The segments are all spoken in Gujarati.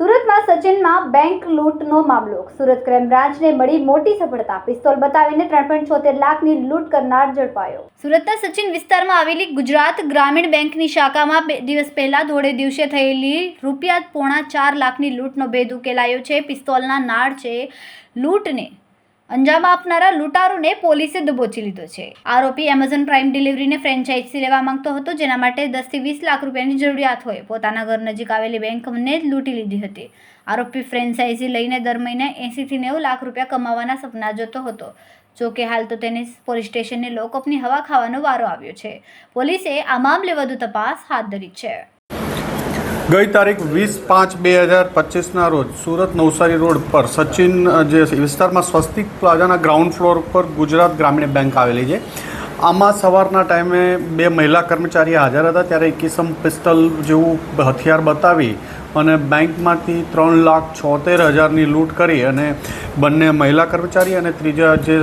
સુરતમાં સચિનમાં બેંક લૂંટનો મામલો. સુરત ક્રાઇમ બ્રાન્ચને મળી મોટી સફળતા. પિસ્તોલ બતાવીને ત્રણ પોઈન્ટ છોતેર લાખની લૂંટ કરનાર ઝડપાયો. સુરતના સચિન વિસ્તારમાં આવેલી ગુજરાત ગ્રામીણ બેંકની શાખામાં બે દિવસ પહેલા ધોળે દિવસે થયેલી રૂપિયા પોણા ચાર લાખની લૂંટનો ભેદ ઉકેલાયો છે. પિસ્તોલના નાળ છે. લૂંટને અંજામ આપનારા લૂંટારોને પોલીસે દબોચી લીધો છે. આરોપી એમેઝોન પ્રાઇમ ડિલિવરીને ફ્રેન્ચાઇઝી લેવા માંગતો હતો, જેના માટે દસથી વીસ લાખ રૂપિયાની જરૂરિયાત હોય. પોતાના ઘર નજીક આવેલી બેંકને લૂંટી લીધી હતી. આરોપી ફ્રેન્ચાઇઝી લઈને દર મહિને એંસીથી નેવું લાખ રૂપિયા કમાવાના સપના જોતો હતો. જો કે હાલ તો તેને પોલીસ સ્ટેશને લોકઅપની હવા ખાવાનો વારો આવ્યો છે. પોલીસે આ મામલે વધુ તપાસ હાથ ધરી છે. ગઈ તારીખ વીસ પાંચ બે હજાર પચીસના રોજ સુરત નવસારી રોડ પર સચિન જે વિસ્તારમાં સ્વસ્તિક પ્લાઝાના ગ્રાઉન્ડ ફ્લોર પર ગુજરાત ગ્રામીણ બેંક આવેલી છે. આમાં સવારના ટાઈમે બે મહિલા કર્મચારી હાજર હતા, ત્યારે કિસમ પિસ્તલ જેવું હથિયાર બતાવી અને બેંકમાંથી ત્રણ લાખ છોતેર હજારની લૂંટ કરી અને બંને મહિલા કર્મચારી અને ત્રીજા જે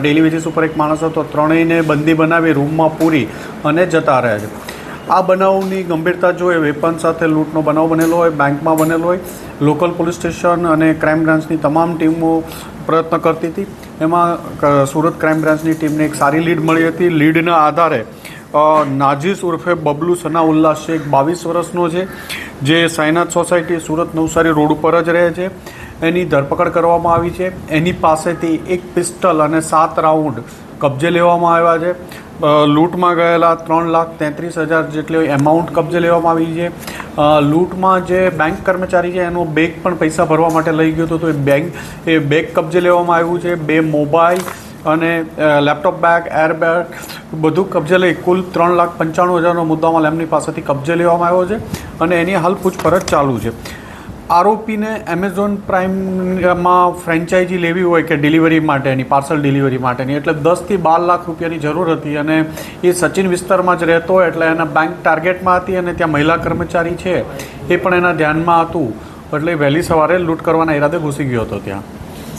ડેલી વેજીસ ઉપર એક માણસ હતો, ત્રણેયને બંદી બનાવી રૂમમાં પૂરી અને જતા રહ્યા છે. આ બનાવની ગંભીરતા જોઈએ વેપન સાથે લૂંટનો બનાવ બનેલો હોય, બેંકમાં બનેલો હોય, લોકલ પોલીસ સ્ટેશન અને ક્રાઇમ બ્રાન્ચની તમામ ટીમો પ્રયત્ન કરતી હતી. એમાં સુરત ક્રાઇમ બ્રાન્ચની ટીમને એક સારી લીડ મળી હતી. લીડના આધારે નાજીસ ઉર્ફે બબલુ સનાઉલ્લા શેખ બાવીસ વર્ષનો છે, જે સાયનાથ સોસાયટી સુરત નવસારી રોડ ઉપર જ રહે છે. એની ધરપકડ કરવામાં આવી છે. એની પાસેથી એક પિસ્ટલ અને સાત રાઉન્ડ કબજે લેવામાં આવ્યા છે. લૂંટમાં ગયેલા ત્રણ લાખ તેત્રીસ હજાર જેટલી એમાઉન્ટ કબજે લેવામાં આવી છે. લૂંટમાં જે બેંક કર્મચારી છે, એનો બેગ પણ પૈસા ભરવા માટે લઈ ગયો હતો. તો એ બેંક એ બેગ કબજે લેવામાં આવ્યું છે. બે મોબાઈલ અને લેપટોપ બેગ એરબેગ બધું કબજે લઈ કુલ ત્રણ લાખ પંચાણું હજારનો મુદ્દામાં એમની પાસેથી કબજે લેવામાં આવ્યો છે અને એની હાલ પૂછપરછ ચાલુ છે. આરોપીને એમેઝોન પ્રાઇમમાં ફ્રેન્ચાઇઝી લેવી હોય કે ડિલિવરી માટેની પાર્સલ ડિલિવરી માટેની, એટલે દસથી બાર લાખ રૂપિયાની જરૂર હતી અને એ સચિન વિસ્તારમાં જ રહેતો એટલે એના બેંક ટાર્ગેટમાં હતી અને ત્યાં મહિલા કર્મચારી છે, એ પણ એના ધ્યાનમાં હતું. એટલે વહેલી સવારે લૂંટ કરવાના ઈરાદે ઘૂસી ગયો હતો ત્યાં.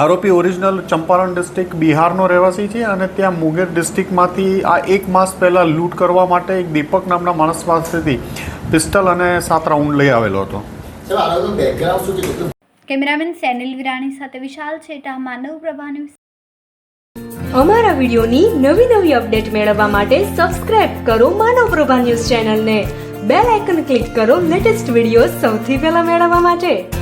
આરોપી ઓરિજિનલ ચંપારણ ડિસ્ટ્રિક્ટ બિહારનો રહેવાસી છે અને ત્યાં મુગેર ડિસ્ટ્રિક્ટમાંથી આ એક માસ પહેલાં લૂંટ કરવા માટે એક દીપક નામના માણસ પાસેથી પિસ્તલ અને સાત રાઉન્ડ લઈ આવેલો હતો. કેમેરામેન સેનિલ વિરાણી સાથે વિશાલ છેટા માનવ પ્રભા ન્યૂઝ. અમારા વિડીયોની નવી નવી અપડેટ મેળવવા માટે સબસ્ક્રાઇબ કરો માનવ પ્રભા ન્યૂઝ ચેનલને. બેલ આઇકન ક્લિક કરો લેટેસ્ટ વીડિયો સૌથી પહેલા મેળવવા માટે.